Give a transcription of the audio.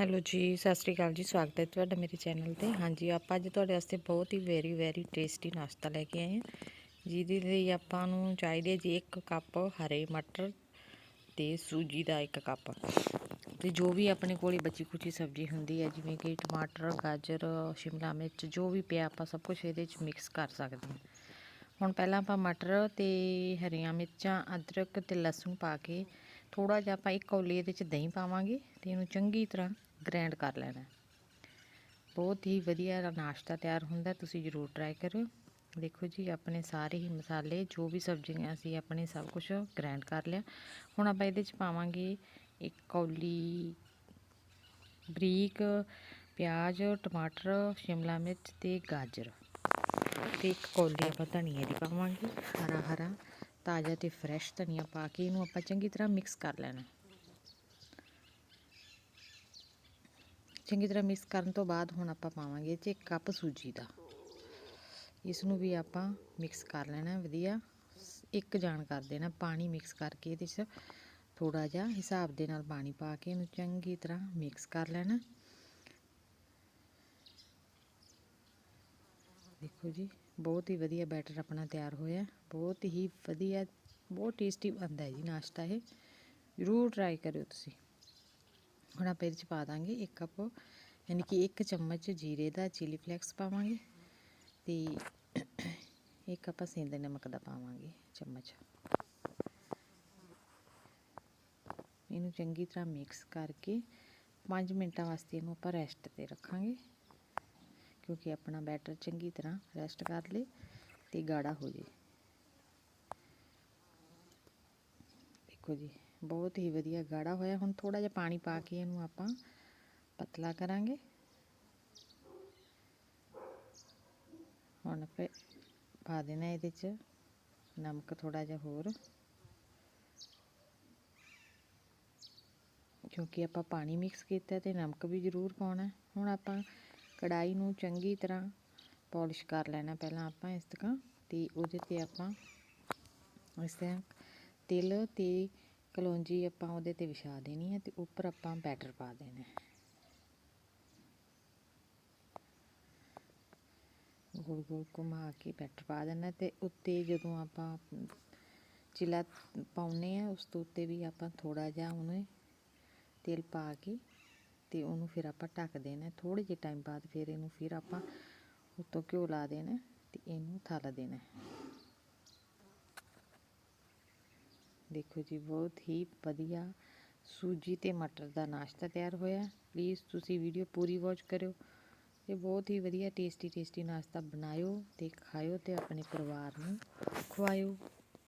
Hello ਜੀ, ਸਤਿ ਸ੍ਰੀ ਅਕਾਲ ਜੀ, ਸਵਾਗਤ ਹੈ ਤੁਹਾਡਾ ਮੇਰੇ ਚੈਨਲ ਤੇ। ਹਾਂਜੀ, ਆਪਾਂ ਅੱਜ ਤੁਹਾਡੇ ਵਾਸਤੇ ਬਹੁਤ ਹੀ ਵੈਰੀ ਵੈਰੀ ਟੇਸਟੀ ਨਾਸ਼ਤਾ ਲੈ ਕੇ ਆਏ ਹਾਂ। ਜਿਹਦੇ ਲਈ ਆਪਾਂ ਨੂੰ ਚਾਹੀਦੇ ਜੀ ਇੱਕ ਕੱਪ ਹਰੇ ਮਟਰ ਤੇ ਸੂਜੀ ਦਾ ਇੱਕ ਕੱਪ। ਤੇ ਜੋ ਵੀ ਆਪਣੇ ਕੋਲੇ ਬਚੀ ਖੁਚੀ ਸਬਜ਼ੀ ਹੁੰਦੀ ਹੈ, ਜਿਵੇਂ ਕਿ ਟਮਾਟਰ, ਗਾਜਰ, ਸ਼ਿਮਲਾ ਮਿਰਚ, ਜੋ ਵੀ ਪਿਆ ਆਪਾਂ ਸਭ ਕੁਝ ਇਹਦੇ ਵਿੱਚ ਮਿਕਸ ਕਰ ਸਕਦੇ ਹਾਂ। ਹੁਣ ਪਹਿਲਾਂ ਆਪਾਂ ਮਟਰ ਤੇ ਹਰੀਆਂ ਮਿਰਚਾਂ, ਅਦਰਕ ਤੇ ਲਸਣ ਪਾ ਕੇ ਥੋੜਾ ਜਿਹਾ ਆਪਾਂ ਇੱਕ ਕੌਲੀ ਇਹਦੇ 'ਚ ਦਹੀਂ ਪਾਵਾਂਗੇ ਤੇ ਇਹਨੂੰ ਚੰਗੀ ਤਰ੍ਹਾਂ ਗ੍ਰਾਈਂਡ ਕਰ ਲੈਣਾ ਬਹੁਤ ਹੀ ਵਧੀਆ ਨਾਸ਼ਤਾ ਤਿਆਰ ਹੁੰਦਾ, ਤੁਸੀਂ ਜ਼ਰੂਰ ਟਰਾਈ ਕਰਿਓ। ਦੇਖੋ ਜੀ, ਆਪਣੇ ਸਾਰੇ ਹੀ ਮਸਾਲੇ, ਜੋ ਵੀ ਸਬਜ਼ੀਆਂ ਅਸੀਂ ਆਪਣੇ ਸਭ ਕੁਝ ਗ੍ਰਾਈਂਡ ਕਰ ਲਿਆ। ਹੁਣ ਆਪਾਂ ਇਹਦੇ 'ਚ ਪਾਵਾਂਗੇ ਇੱਕ ਕੌਲੀ ਬਰੀਕ ਪਿਆਜ਼, ਟਮਾਟਰ, ਸ਼ਿਮਲਾ ਮਿਰਚ ਤੇ ਗਾਜਰ। ਤੇ ਇੱਕ ਕੌਲੀ ਆਪਾਂ ਧਨੀਏ ਦੀ ਪਾਵਾਂਗੇ ਹਰਾ ਹਰਾ ਤਾਜ਼ਾ ਤੇ ਫਰੈਸ਼ ਧਨੀਆ ਪਾ ਕੇ ਇਹਨੂੰ ਆਪਾਂ ਚੰਗੀ ਤਰ੍ਹਾਂ ਮਿਕਸ ਕਰ ਲੈਣਾ। ਚੰਗੀ ਤਰ੍ਹਾਂ ਮਿਕਸ ਕਰਨ ਤੋਂ ਬਾਅਦ ਹੁਣ ਆਪਾਂ ਪਾਵਾਂਗੇ ਇਹ 'ਚ ਇੱਕ ਕੱਪ ਸੂਜੀ ਦਾ। ਇਸ ਨੂੰ ਵੀ ਆਪਾਂ ਮਿਕਸ ਕਰ ਲੈਣਾ, ਵਧੀਆ। ਇੱਕ ਜਾਣ ਕਰ ਦੇਣਾ, ਪਾਣੀ ਮਿਕਸ ਕਰਕੇ ਇਹਦੇ 'ਚ ਥੋੜਾ ਜਿਹਾ ਹਿਸਾਬ ਦੇ ਨਾਲ ਪਾਣੀ ਪਾ ਕੇ ਇਹਨੂੰ ਚੰਗੀ ਤਰ੍ਹਾਂ ਮਿਕਸ ਕਰ ਲੈਣਾ। ਦੇਖੋ ਜੀ, ਬਹੁਤ ਹੀ ਵਧੀਆ ਬੈਟਰ ਆਪਣਾ ਤਿਆਰ ਹੋਇਆ। ਬਹੁਤ ਹੀ ਵਧੀਆ, ਬਹੁਤ ਟੇਸਟੀ ਬਣਦਾ ਹੈ ਜੀ ਨਾਸ਼ਤਾ ਇਹ। ਜ਼ਰੂਰ ਟਰਾਈ ਕਰਿਓ ਤੁਸੀਂ। ਹੁਣ ਆਪਾਂ ਇਹਦੇ 'ਚ ਪਾ ਦਾਂਗੇ ਇੱਕ ਕੱਪ ਯਾਨੀ ਕਿ ਇੱਕ ਚਮਚ ਜੀਰੇ ਦਾ ਚਿਲੀ ਫਲੇਕਸ ਪਾਵਾਂਗੇ ਤੇ ਇੱਕ ਆਪਾਂ ਸਿੰਦੇ ਨਮਕ ਦਾ ਪਾਵਾਂਗੇ ਚਮਚ। ਇਹਨੂੰ ਚੰਗੀ ਤਰ੍ਹਾਂ ਮਿਕਸ ਕਰਕੇ 5 ਮਿੰਟਾਂ ਵਾਸਤੇ ਇਹਨੂੰ ਆਪਾਂ ਰੈਸਟ ਤੇ ਰੱਖਾਂਗੇ। ਕਿਉਂਕਿ ਆਪਣਾ ਬੈਟਰ ਚੰਗੀ ਤਰ੍ਹਾਂ ਰੈਸਟ ਕਰ ਲੇ ਤੇ ਗਾੜਾ ਹੋ ਜੇ। ਦੇਖੋ ਜੀ, ਬਹੁਤ ਹੀ ਵਧੀਆ ਗਾੜਾ ਹੋਇਆ। ਹੁਣ ਥੋੜਾ ਜਿਹਾ ਪਾਣੀ ਪਾ ਕੇ ਇਹਨੂੰ ਆਪਾਂ ਪਤਲਾ ਕਰਾਂਗੇ। ਹੁਣ ਫਿਰ ਪਾ ਦੇਣਾ ਇਹਦੇ ਚ ਨਮਕ ਥੋੜਾ ਜਿਹਾ ਹੋਰ। ਕਿਉਂਕਿ ਆਪਾਂ ਪਾਣੀ ਮਿਕਸ ਕੀਤਾ ਤੇ ਨਮਕ ਵੀ ਜ਼ਰੂਰ ਪਾਉਣਾ। ਹੁਣ ਆਪਾਂ ਕੜਾਈ ਨੂੰ ਚੰਗੀ ਤਰ੍ਹਾਂ ਪਾਲਿਸ਼ ਕਰ ਲੈਣਾ ਪਹਿਲਾਂ ਆਪਾਂ ਇਸ ਤਰ੍ਹਾਂ ਤੇ ਉਹਦੇ ਤੇ ਆਪਾਂ ਇਸ ਤਰ੍ਹਾਂ ਤਿਲ ਤੇ ਕਲੌਂਜੀ ਆਪਾਂ ਉਹਦੇ ਤੇ ਵਿਛਾ ਦੇਣੀ ਹੈ ਤੇ ਉੱਪਰ ਆਪਾਂ ਬੈਟਰ ਪਾ ਦੇਣਾ ਗੋਲ ਗੋਲ ਘੁਮਾ ਕੇ ਬੈਟਰ ਪਾ ਦੇਣਾ ਤੇ ਉੱਤੇ ਜਦੋਂ ਆਪਾਂ ਚਿਲਾ ਪਾਉਨੇ ਆ ਉਸ ਤੋਂ ਉੱਤੇ ਵੀ ਆਪਾਂ ਥੋੜਾ ਜਿਹਾ ਉਹਨੇ ਤੇਲ ਪਾ ਕੇ ਤੇ ਉਹਨੂੰ ਫਿਰ ਆਪਾਂ ਢੱਕ ਦੇਣਾ ਥੋੜੇ ਜਿਹੇ ਟਾਈਮ ਬਾਅਦ ਫਿਰ ਇਹਨੂੰ ਫਿਰ ਆਪਾਂ ਉੱਤੋਂ ਘਿਓ ਲਾ ਦੇਣਾ ਤੇ ਇਹਨੂੰ ਥੱਲ ਦੇਣਾ ਦੇਖੋ ਜੀ, ਬਹੁਤ ਹੀ ਵਧੀਆ ਸੂਜੀ ਤੇ ਮਟਰ ਦਾ ਨਾਸ਼ਤਾ ਤਿਆਰ ਹੋਇਆ ਪਲੀਜ਼ ਤੁਸੀਂ ਵੀਡੀਓ ਪੂਰੀ ਵਾਚ ਕਰਿਓ। ਇਹ ਬਹੁਤ ਹੀ ਵਧੀਆ ਟੇਸਟੀ ਟੇਸਟੀ ਨਾਸ਼ਤਾ ਬਣਾਇਓ ਤੇ ਖਾਇਓ ਤੇ ਆਪਣੇ ਪਰਿਵਾਰ ਨੂੰ ਖਵਾਇਓ।